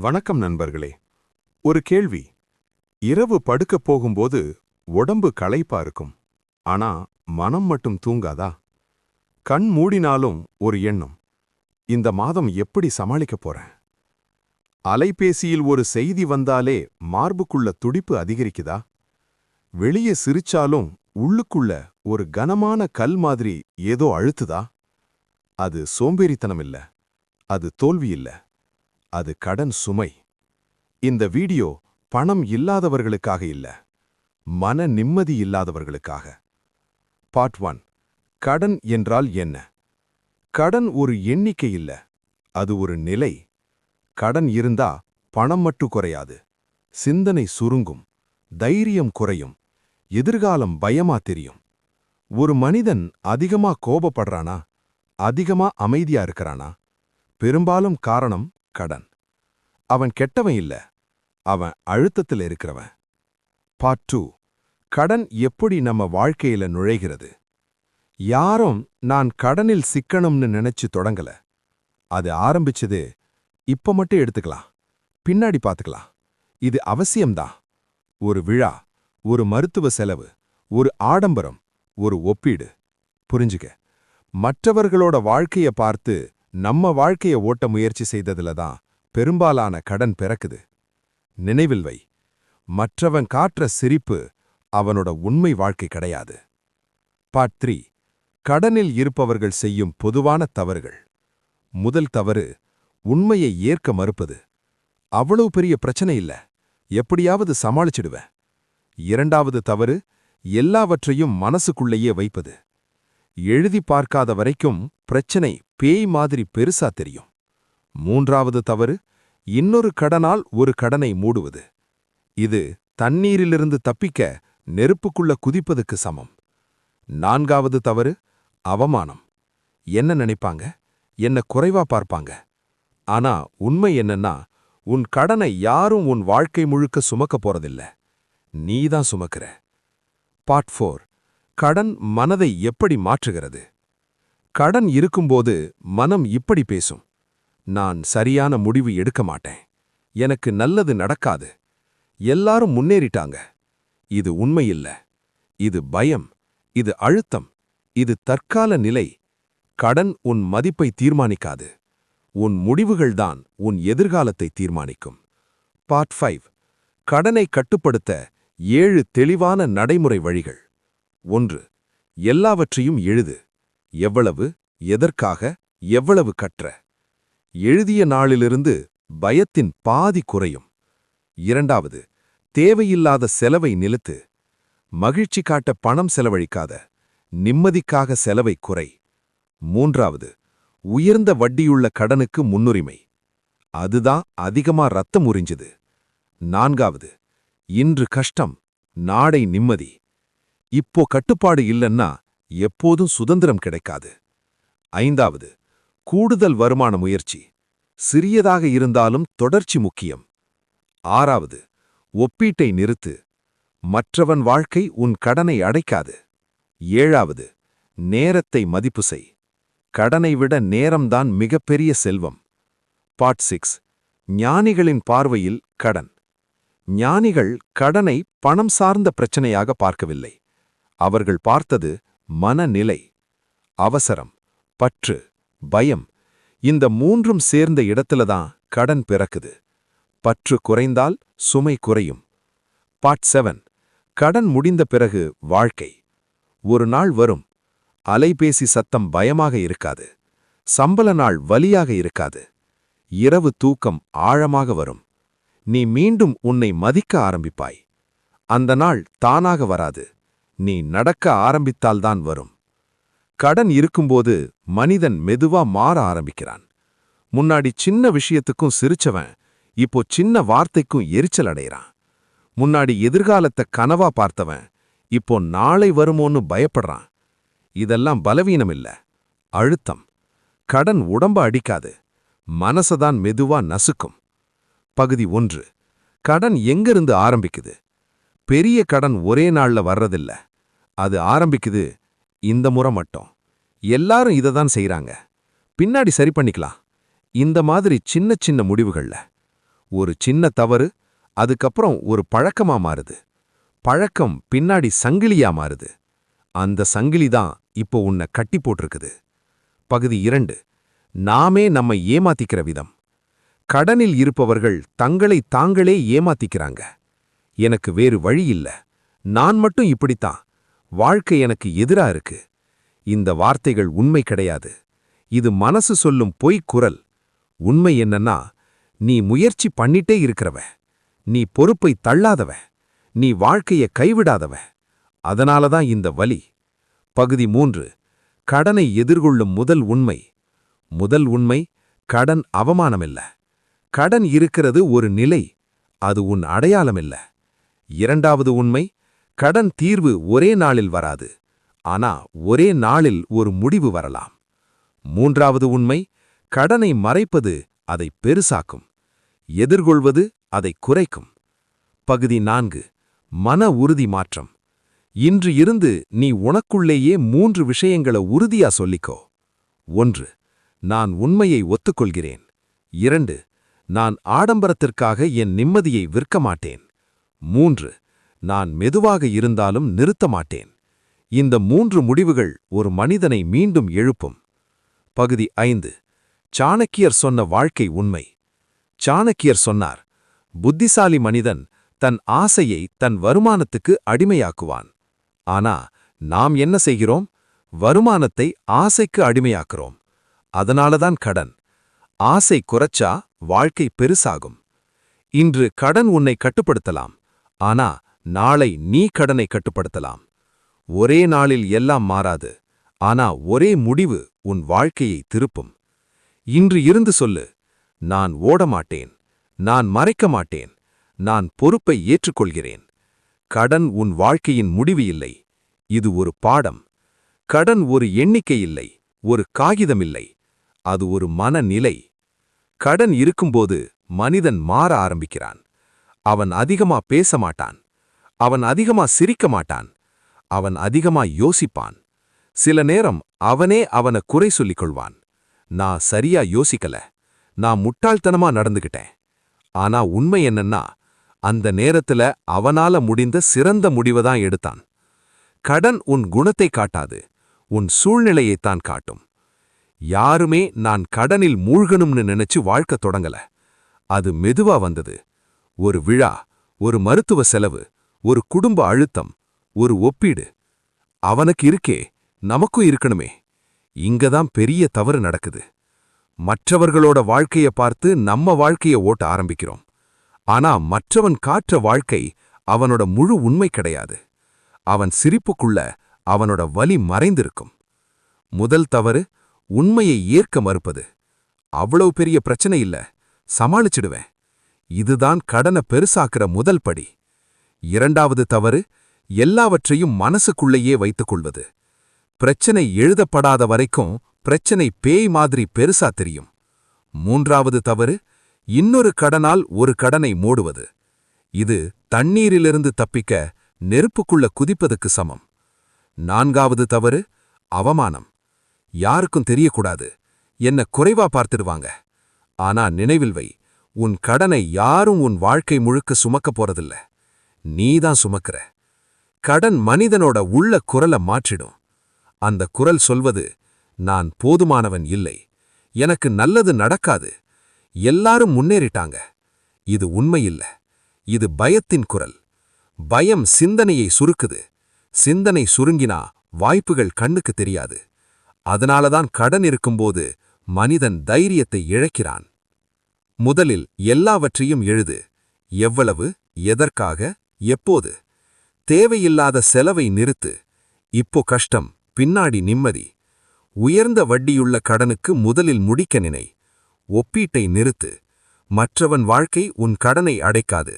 வணக்கம் நண்பர்களே. ஒரு கேள்வி. இரவு படுக்கப் போகும்போது உடம்பு களைப்பா இருக்கும். ஆனா மனம் மட்டும் தூங்காதா? கண் மூடினாலும் ஒரு எண்ணம். இந்த மாதம் எப்படி சமாளிக்கப் போறேன்? அலைபேசியில் ஒரு செய்தி வந்தாலே மார்புக்குள்ள துடிப்பு அதிகரிக்குதா? வெளியே சிரிச்சாலும் உள்ளுக்குள்ள ஒரு கனமான கல் மாதிரி ஏதோ அழுத்துதா? அது சோம்பேறித்தனம் இல்ல. அது தோல்வி இல்லை. அது கடன் சுமை. இந்த வீடியோ பணம் இல்லாதவர்களுக்காக இல்ல மன நிம்மதி இல்லாதவர்களுக்காக. பார்ட் ஒன் கடன் என்றால் என்ன? கடன் ஒரு எண்ணிக்கை இல்ல அது ஒரு நிலை. கடன் இருந்தா பணம் மட்டும் குறையாது சிந்தனை சுருங்கும் தைரியம் குறையும் எதிர்காலம் பயமா தெரியும். ஒரு மனிதன் அதிகமா கோபப்படுறானா அதிகமா அமைதியா இருக்கிறானா? பெரும்பாலும் காரணம் கடன். அவன் கெட்டவன் இல்ல. அவன் அழுத்தத்தில் இருக்கிறவன். பார்ட் டூ கடன் எப்படி நம்ம வாழ்க்கையில நுழைகிறது? யாரும் நான் கடனில் சிக்கணும்னு நினைச்சு தொடங்கல. அது ஆரம்பிச்சது இப்ப மட்டும் எடுத்துக்கலாம். பின்னாடி பாத்துக்கலாம். இது அவசியம்தான். ஒரு விழா ஒரு மருத்துவ செலவு ஒரு ஆடம்பரம் ஒரு ஒப்பீடு. புரிஞ்சுக்க. மற்றவர்களோட வாழ்க்கைய பார்த்து நம்ம வாழ்க்கைய ஓட்ட முயற்சி செய்ததுல தான் பெரும்பாலான கடன் பிறக்குது. நினைவில் வை. மற்றவன் காற்ற சிரிப்பு அவனோட உண்மை வாழ்க்கை கிடையாது. Part three. கடனில் இருப்பவர்கள் செய்யும் பொதுவான தவறுகள். முதல் தவறு உண்மையை ஏற்க மறுப்பது. அவ்வளவு பெரிய பிரச்சனை இல்ல. எப்படியாவது சமாளிச்சிடுவேன். இரண்டாவது தவறு எல்லாவற்றையும் மனசுக்குள்ளேயே வைப்பது. எழுதி பார்க்காத வரைக்கும் பிரச்சனை பேய் மாதிரி பெருசா தெரியும். மூன்றாவது தவறு இன்னொரு கடனால் ஒரு கடனை மூடுவது. இது தண்ணீரிலிருந்து தப்பிக்க நெருப்புக்குள்ள குதிப்பதுக்கு சமம். நான்காவது தவறு அவமானம். என்ன நினைப்பாங்க? என்ன குறைவா பார்ப்பாங்க? ஆனா உண்மை என்னன்னா உன் கடனை யாரும் உன் வாழ்க்கை முழுக்க சுமக்க போறதில்ல. நீதான் சுமக்கிற. பார்ட் ஃபோர் கடன் மனதை எப்படி மாற்றுகிறது? கடன் இருக்கும்போது மனம் இப்படி பேசும். நான் சரியான முடிவு எடுக்க மாட்டேன். எனக்கு நல்லது நடக்காது. எல்லாரும் முன்னேறிட்டாங்க. இது உண்மையில்ல. இது பயம். இது அழுத்தம். இது தற்கால நிலை. கடன் உன் மதிப்பை தீர்மானிக்காது. உன் முடிவுகள்தான் உன் எதிர்காலத்தை தீர்மானிக்கும். Part five. கடனை கட்டுப்படுத்த ஏழு தெளிவான நடைமுறை வழிகள். ஒன்று. எல்லாவற்றையும் எழுது. எவ்வளவு எதற்காக எவ்வளவு கற்ற? எழுதிய நாளிலிருந்து பயத்தின் பாதி குறையும். இரண்டாவது தேவையில்லாத செலவை நிலுத்து. மகிழ்ச்சி காட்ட பணம் செலவழிக்காத. நிம்மதிக்காக செலவை குறை. மூன்றாவது உயர்ந்த வட்டியுள்ள கடனுக்கு முன்னுரிமை. அதுதான் அதிகமா ரத்தம் உறிஞ்சுது. நான்காவது இன்று கஷ்டம் நாடை நிம்மதி. இப்போ கட்டுப்பாடு இல்லன்னா எப்போதும் சுதந்திரம் கிடைக்காது. ஐந்தாவது கூடுதல் வருமான முயற்சி. சிறியதாக இருந்தாலும் தொடர்ச்சி முக்கியம். ஆறாவது ஒப்பீட்டை நிறுத்து. மற்றவன் வாழ்க்கை உன் கடனை அடைக்காது. ஏழாவது நேரத்தை மதிப்பு செய். கடனை விட நேரம்தான் மிகப்பெரிய செல்வம். பாட் சிக்ஸ் ஞானிகளின் பார்வையில் கடன். ஞானிகள் கடனை பணம் சார்ந்த பிரச்சனையாக பார்க்கவில்லை. அவர்கள் பார்த்தது மனநிலை அவசரம் பற்று பயம் இந்த மூன்றும் சேர்ந்த இடத்துலதான் கடன் பிறக்குது. பற்று குறைந்தால் சுமை குறையும். பார்ட் செவன் கடன் முடிந்த பிறகு வாழ்க்கை. ஒரு நாள் வரும். அலைபேசி சத்தம் பயமாக இருக்காது. சம்பள நாள் வலியாக இருக்காது. இரவு தூக்கம் ஆழமாக வரும். நீ மீண்டும் உன்னை மதிக்க ஆரம்பிப்பாய். அந்த நாள் தானாக வராது. நீ நடக்க ஆரம்பித்தால்தான் வரும். கடன் இருக்கும்போது மனிதன் மெதுவா மாற ஆரம்பிக்கிறான். முன்னாடி சின்ன விஷயத்துக்கும் சிரிச்சவன் இப்போ சின்ன வார்த்தைக்கும் எரிச்சல் அடைகிறான். முன்னாடி எதிர்காலத்தை கனவா பார்த்தவன் இப்போ நாளை வருமோன்னு பயப்படுறான். இதெல்லாம் பலவீனம் இல்ல அழுத்தம். கடன் உடம்ப அடிக்காது மனசதான் மெதுவா நசுக்கும். பகுதி ஒன்று கடன் எங்கிருந்து ஆரம்பிக்குது? பெரிய கடன் ஒரே நாள்ல வர்றதில்ல. அது ஆரம்பிக்குது இந்த முறை மட்டும். எல்லாரும் இதை தான் செய்கிறாங்க பின்னாடி சரி பண்ணிக்கலாம். இந்த மாதிரி சின்ன சின்ன முடிவுகள்ல. ஒரு சின்ன தவறு அதுக்கப்புறம் ஒரு பழக்கமா மாறுது. பழக்கம் பின்னாடி சங்கிலியா மாறுது. அந்த சங்கிலி தான் இப்போ உன்னை கட்டி போட்டிருக்குது. பகுதி இரண்டு நாமே நம்மை ஏமாத்திக்கிற விதம். கடனில் இருப்பவர்கள் தங்களை தாங்களே ஏமாத்திக்கிறாங்க. எனக்கு வேறு வழி இல்ல. நான் மட்டும் இப்படித்தான். வாழ்க்கை எனக்கு எதிரா இருக்கு. இந்த வார்த்தைகள் உண்மை கிடையாது. இது மனசு சொல்லும் பொய் குரல். உண்மை என்னன்னா நீ முயற்சி பண்ணிட்டே இருக்கிறவ நீ பொறுப்பை தள்ளாதவ நீ வாழ்க்கைய கைவிடாதவ அதனாலதான் இந்த வலி. பகுதி மூன்று கடனை எதிர்கொள்ளும் முதல் உண்மை. முதல் உண்மை கடன் அவமானமில்ல. கடன் இருக்கிறது ஒரு நிலை அது உன் அடையாளமில்ல. இரண்டாவது உண்மை கடன் தீர்வு ஒரே நாளில் வராது. ஆனா ஒரே நாளில் ஒரு முடிவு வரலாம். மூன்றாவது உண்மை கடனை மறைப்பது அதை பெருசாக்கும். எதிர்கொள்வது அதை குறைக்கும். பகுதி நான்கு மன உறுதி மாற்றம். இன்று இருந்து நீ உனக்குள்ளேயே மூன்று விஷயங்களை உறுதியா சொல்லிக்கோ. ஒன்று நான் உண்மையை ஒத்துக்கொள்கிறேன். இரண்டு நான் ஆடம்பரத்திற்காக என் நிம்மதியை விற்க மாட்டேன். மூன்று நான் மெதுவாக இருந்தாலும் நிறுத்த மாட்டேன். இந்த மூன்று முடிவுகள் ஒரு மனிதனை மீண்டும் எழுப்பும். பகுதி ஐந்து. சாணக்கியர் சொன்ன வாழ்க்கை உண்மை. சாணக்கியர் சொன்னார் புத்திசாலி மனிதன் தன் ஆசையை தன் வருமானத்துக்கு அடிமையாக்குவான். ஆனா நாம் என்ன செய்கிறோம்? வருமானத்தை ஆசைக்கு அடிமையாக்குறோம். அதனாலதான் கடன். ஆசை குறைச்சா வாழ்க்கை பெருசாகும். இன்று கடன் உன்னை கட்டுப்படுத்தலாம். ஆனா நாளை நீ கடனை கட்டுப்படுத்தலாம். ஒரே நாளில் எல்லாம் மாறாது. ஆனா ஒரே முடிவு உன் வாழ்க்கையை திருப்பும். இன்று இருந்து சொல்லு நான் ஓடமாட்டேன் நான் மறைக்க மாட்டேன் நான் பொறுப்பை ஏற்றுக்கொள்கிறேன். கடன் உன் வாழ்க்கையின் முடிவு இல்லை இது ஒரு பாடம். கடன் ஒரு எண்ணிக்கை இல்லை ஒரு காகிதம் இல்லை அது ஒரு மனநிலை. கடன் இருக்கும்போது மனிதன் மாற ஆரம்பிக்கிறான். அவன் அதிகமா பேச மாட்டான். அவன் அதிகமா சிரிக்க மாட்டான். அவன் அதிகமா யோசிப்பான். சில நேரம் அவனே அவன குறை சொல்லிக் கொள்வான். நான் சரியா யோசிக்கல. நான் முட்டாள்தனமா நடந்துகிட்டேன். ஆனா உண்மை என்னன்னா அந்த நேரத்துல அவனால முடிந்த சிறந்த முடிவைதான் எடுத்தான். கடன் உன் குணத்தை காட்டாது. உன் சூழ்நிலையைத்தான் காட்டும். யாருமே நான் கடனில் மூழ்கணும்னு நினைச்சு வாழ்க்க தொடங்கல. அது மெதுவா வந்தது. ஒரு விழா ஒரு மருத்துவ செலவு ஒரு குடும்ப அழுத்தம் ஒரு ஒப்பீடு. அவனுக்கு இருக்கே நமக்கும் இருக்கணுமே. இங்கதான் பெரிய தவறு நடக்குது. மற்றவர்களோட வாழ்க்கைய பார்த்து நம்ம வாழ்க்கைய ஓட்ட ஆரம்பிக்கிறோம். ஆனா மற்றவன் காற்ற வாழ்க்கை அவனோட முழு உண்மை கிடையாது. அவன் சிரிப்புக்குள்ள அவனோட வலி மறைந்திருக்கும். முதல் தவறு உண்மையை ஏற்க மறுப்பது. அவ்வளவு பெரிய பிரச்சனை இல்ல சமாளிச்சிடுவேன். இதுதான் கடனை பெருசாக்குற முதல் படி. இரண்டாவது தவறு எல்லாவற்றையும் மனசுக்குள்ளேயே வைத்துக் கொள்வது பிரச்சனை எழுதப்படாத வரைக்கும் பிரச்சனை பேய் மாதிரி பெருசா தெரியும். மூன்றாவது தவறு இன்னொரு கடனால் ஒரு கடனை மூடுவது. இது தண்ணீரிலிருந்து தப்பிக்க நெருப்புக்குள்ள குதிப்பதுக்கு சமம். நான்காவது தவறு அவமானம். யாருக்கும் தெரியக்கூடாது. என்ன குறைவா பார்த்துடுவாங்க. ஆனா நினைவில் வை உன் கடனை யாரும் உன் வாழ்க்கை முழுக்க சுமக்க போறதில்லை. நீதான் சுமக்கிற. கடன் மனிதனோட உள்ள குரலை மாற்றிடும். அந்த குரல் சொல்வது நான் போதுமானவன் இல்லை. எனக்கு நல்லது நடக்காது. எல்லாரும் முன்னேறிட்டாங்க. இது உண்மையில்ல. இது பயத்தின் குரல். பயம் சிந்தனையை சுருக்குது. சிந்தனை சுருங்கினா வாய்ப்புகள் கண்ணுக்கு தெரியாது. அதனாலதான் கடன் இருக்கும்போது மனிதன் தைரியத்தை இழக்கிறான். முதலில் எல்லாவற்றையும் எழுது. எவ்வளவு எதற்காக? எப்போது? தேவையில்லாத செலவை நிறுத்து. இப்போ கஷ்டம் பின்னாடி நிம்மதி. உயர்ந்த வட்டியுள்ள கடனுக்கு முதலில் முடிக்க நினை. ஒப்பீட்டை நிறுத்து. மற்றவன் வாழ்க்கை உன் கடனை அடைக்காது.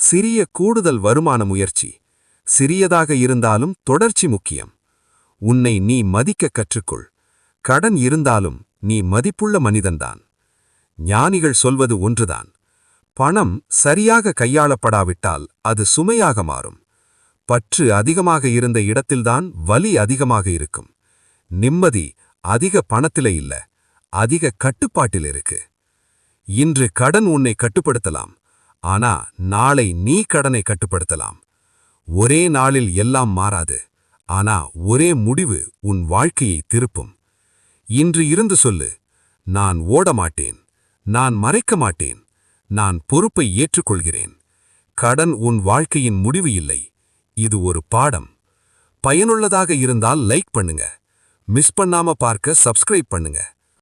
சிறிய கூடுதல் வருமான முயற்சி. சிறியதாக இருந்தாலும் தொடர்ச்சி முக்கியம். உன்னை நீ மதிக்க கற்றுக்கொள். கடன் இருந்தாலும் நீ மதிப்புள்ள மனிதன்தான். ஞானிகள் சொல்வது ஒன்றுதான். பணம் சரியாக கையாளப்படாவிட்டால் அது சுமையாக மாறும். பற்று அதிகமாக இருந்த இடத்தில்தான் வலி அதிகமாக இருக்கும். நிம்மதி அதிக பணத்தில இல்ல அதிக கட்டுப்பாட்டில் இருக்கு. இன்று கடன் உன்னை கட்டுப்படுத்தலாம் ஆனா நாளை நீ கடனை கட்டுப்படுத்தலாம். ஒரே நாளில் எல்லாம் மாறாது ஆனா ஒரே முடிவு உன் வாழ்க்கையை திருப்பும். இன்று இருந்து சொல்லு நான் ஓட மாட்டேன் நான் மறைக்க மாட்டேன் நான் பொறுப்பை ஏற்றுக்கொள்கிறேன். கடன் உன் வாழ்க்கையின் முடிவு இல்லை. இது ஒரு பாடம். பயனுள்ளதாக இருந்தால் லைக் பண்ணுங்க. மிஸ் பண்ணாம பார்க்க சப்ஸ்கிரைப் பண்ணுங்க.